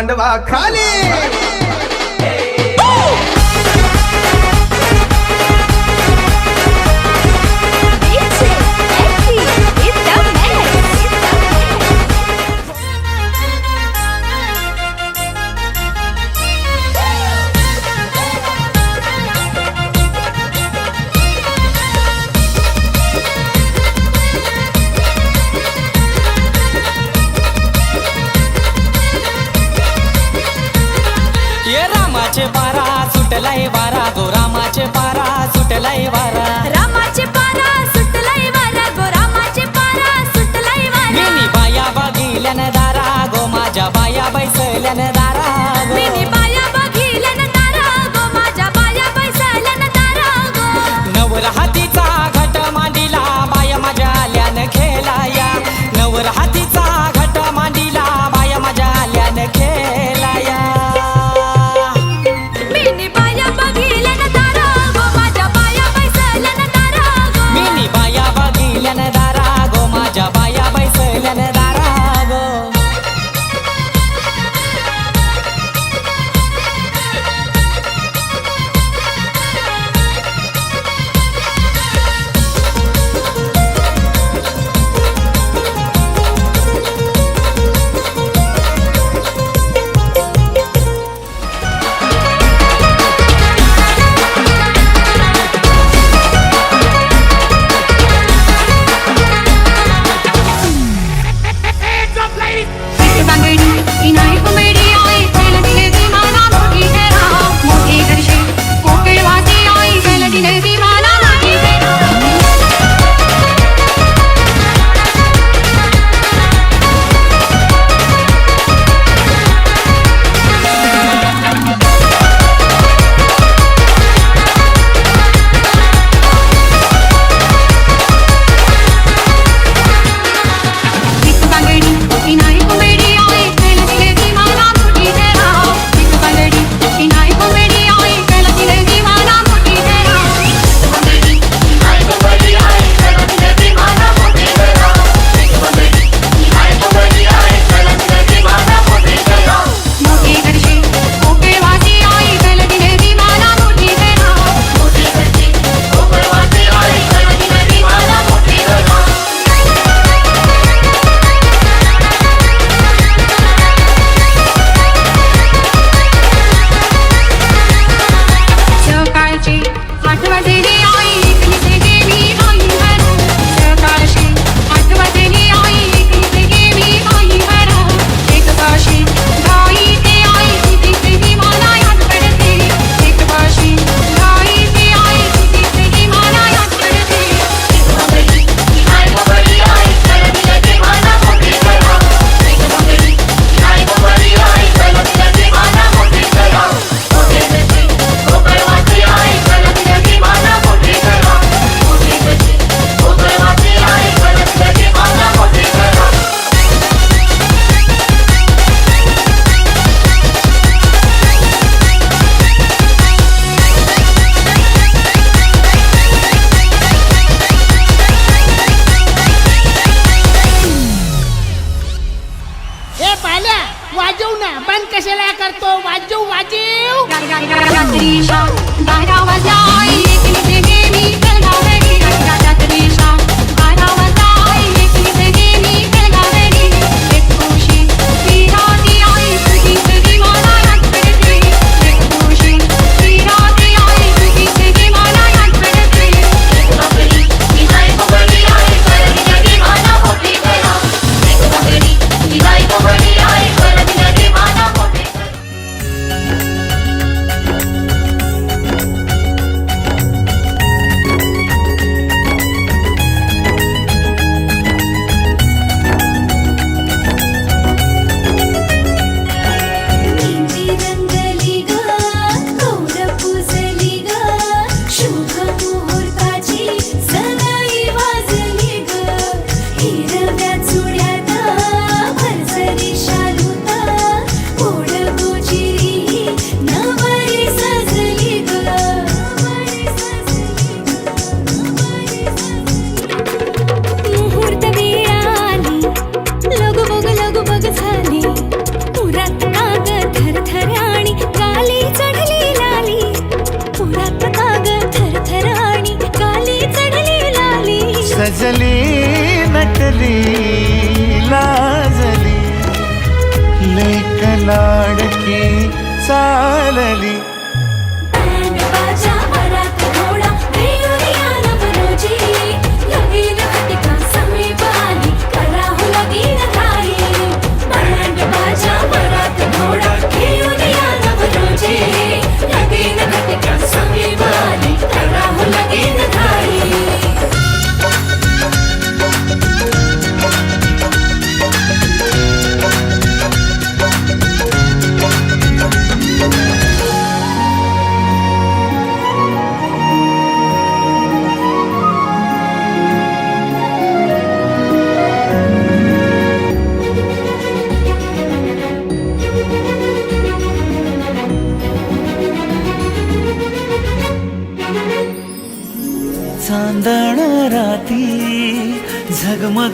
પાંડવા ખાય रामाचे पारा सुटलाय वारा. रामाचे पारा सुटलाय वारा गो रामाचे पारा सुटलाय वारा. मी बाया दारा गो माझ्या बाया बैसल्यान दारा मी बाया दारा गो माझ्या बाया दारा गो. हातीचा घट मांडीला बाया माझ्या आल्यान खेलाया नवरा हातीचा लाजली लाजली लेख लाडकी चालली.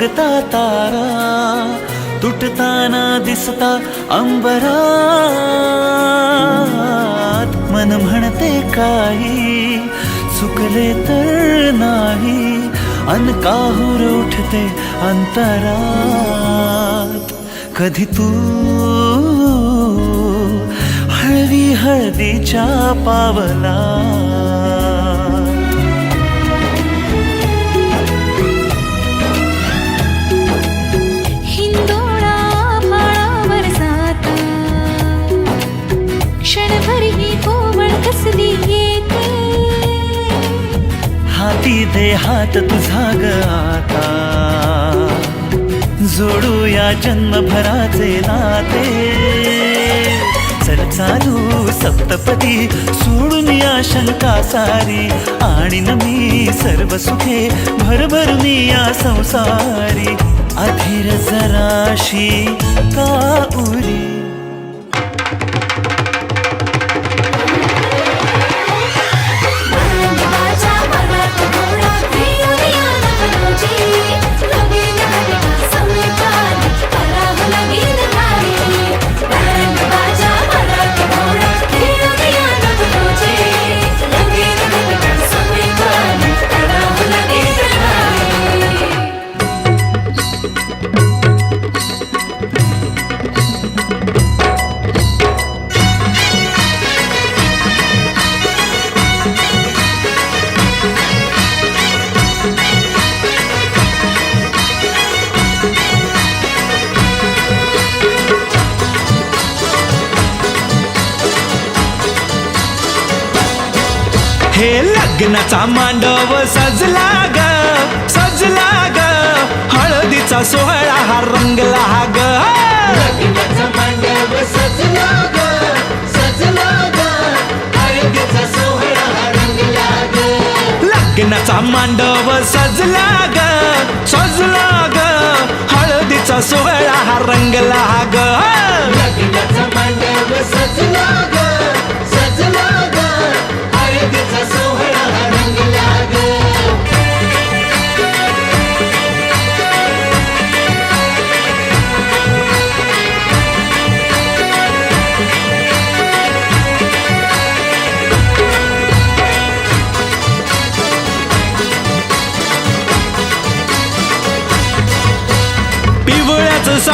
झगमगता तारा तुटताना दिसता अंबरात मन म्हणते काही चुकले तर नाही अन काहूर उठते अंतरात. कधी तू हळवी हळदीच्या पावला मध्ये हात तुझा ग आता. जोडूया जन्मभराचे नाते. चल चालू सप्तपदी सोडून या शंका सारी आणि न मी सर्व सुखे भरभरून या संसारी. अधीर जराशी का उरी? हळदीचा सोहळा हा रंगला ग. लग्नाचा मांडव सजला ग सजला ग. हळदीचा सोहळा हा रंगला ग. पिवळ्याच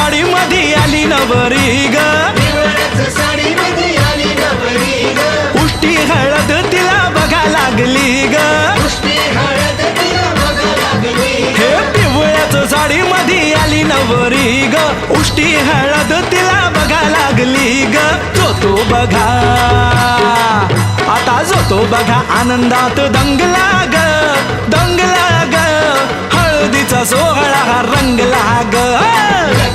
साडी मध्ये आली नवरी ग. उष्टी हळद तिला बघा लागली ग. हे पिवळ्याच साडी मध्ये आली नवरी ग. उष्टी हळद तिला बघा लागली ग. जो तो बघा. आता जो तो बघा आनंदात दंगला ग. दंगला ग. हळदीचा सोहळा हा रंगला ग.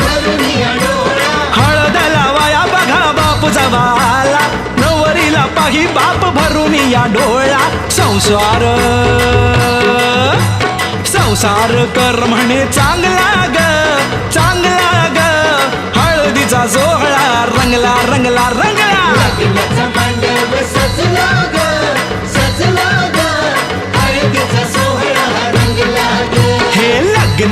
भरून या डोळा. हळद लावाया उत्सव आला नवरीला पाही बाप भरून या डोळा. संसार संसार कर म्हणे चांगला ग चांगला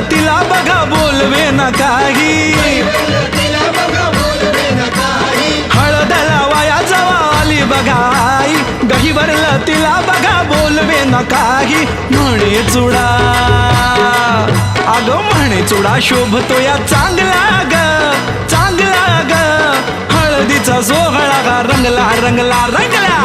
तिला बघा बोलवे ना काही. हळदला वाया जवा आली बघाई गहीवरलं तिला बघा बोलवे ना काही. म्हणे चुडा. अगं म्हणे चुडा शोभतो या चांगला ग. चांगला ग. हळदीचा सोहळा गा रंगला रंगला रंगला.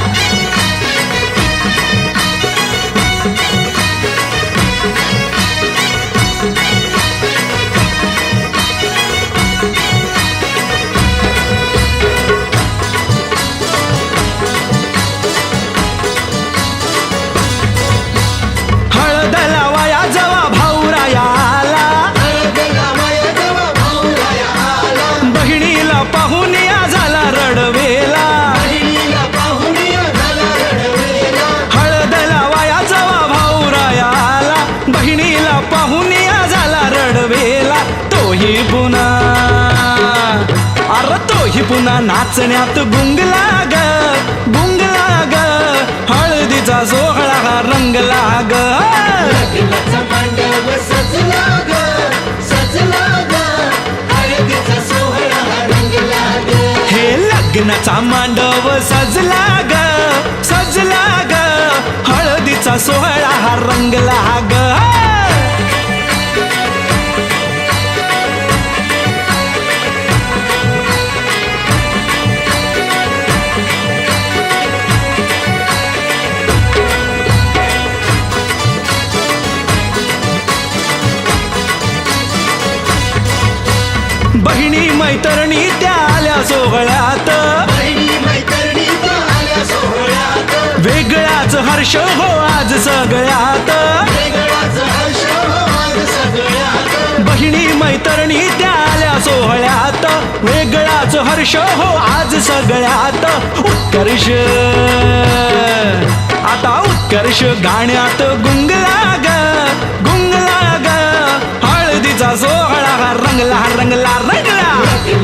पुन्हा नाचण्यात गुंगला ग गुंगला ग. हळदीचा सोहळा हा रंगला ग. हे लग्नाचा मांडव सजला ग सजला ग. हळदीचा सोहळा हा रंगला ग. मैत्रिणी त्या आल्या सोहळ्यात. वेगळाच हर्ष हो आज सगळ्यात. बहिणी मैत्रिणी त्या आल्या सोहळ्यात. वेगळाच हर्ष हो आज सगळ्यात. उत्कर्ष. आता उत्कर्ष गाण्यात गुंगला ग गुंगला ग. हळदीचा सोहळा रंगला रंगला रंग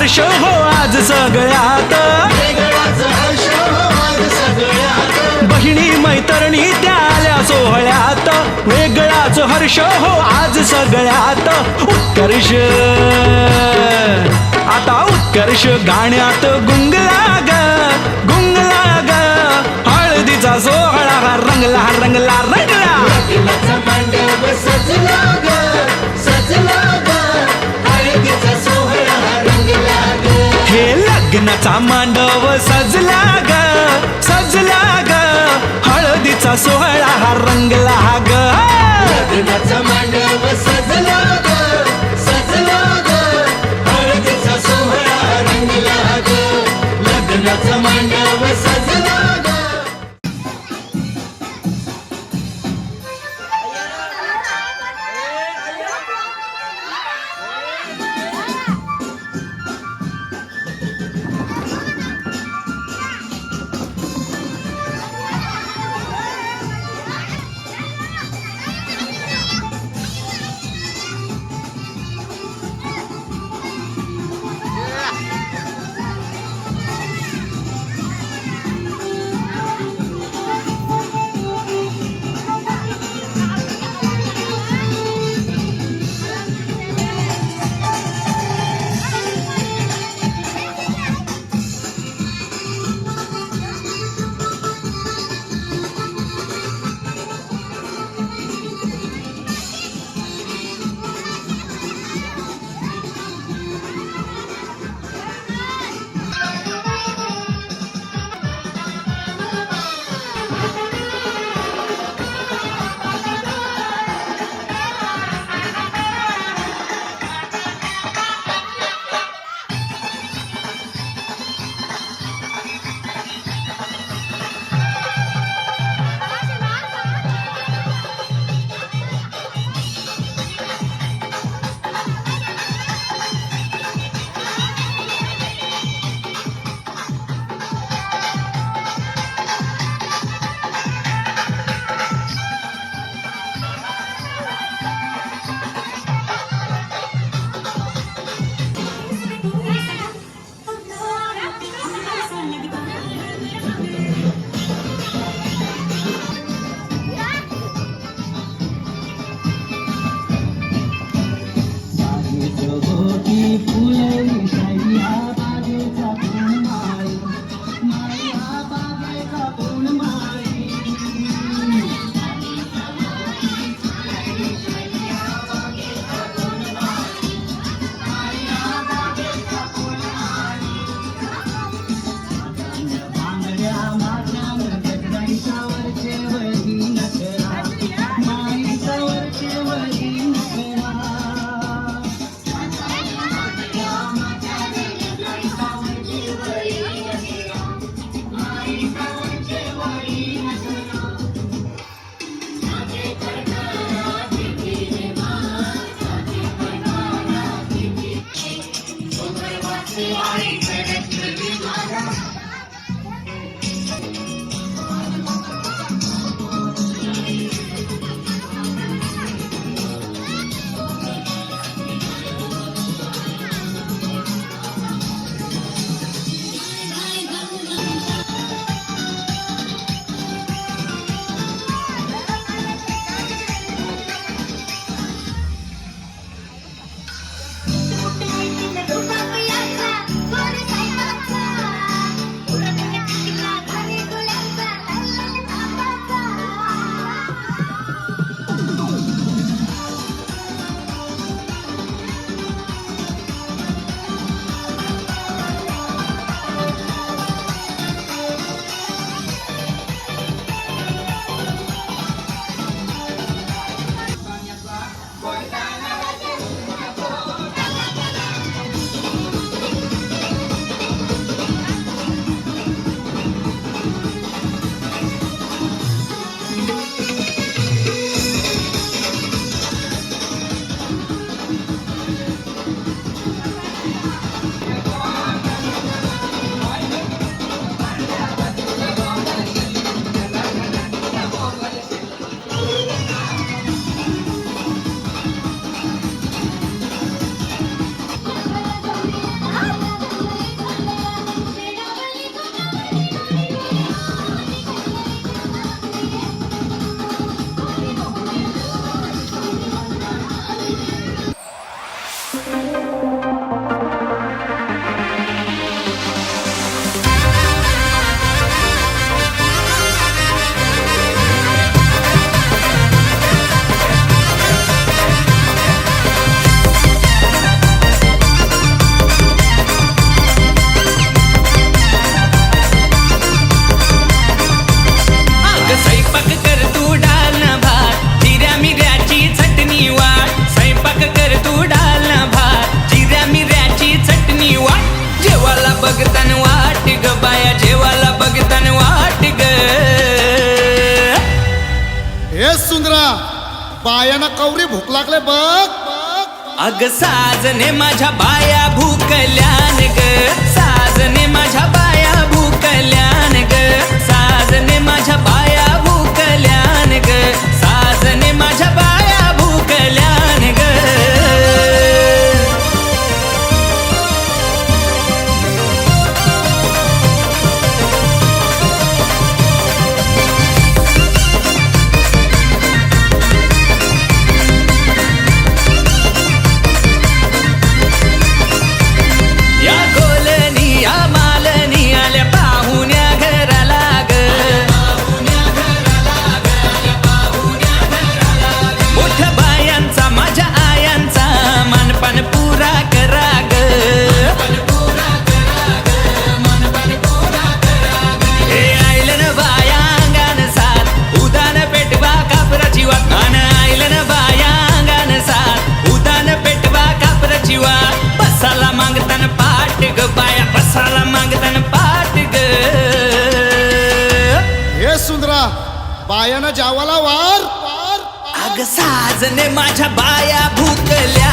हर्ष हो आज सगळ्यात. बहिणी मैत्रिणी त्या आल्या सोहळ्यात. वेगळाच हर्ष हो आज सगळ्यात. उत्कर्ष. आता उत्कर्ष गाण्यात गुंगला ग गुंगला ग हळदीचा सोहळा रंगला रंगला रंगला. हे लग्नाचा मांडव सजला ग सजला ग. हळदीचा सोहळा हा रंगला ग. लग्नाचा मांडव सजला सजला हळदीचा सोहळा रंगला ग. लग्नाचा मांडव साजने माझ्या बाया भूकल्यान ग. पायानं जावाला वार. अग साजने माझ्या बाया भूकल्या.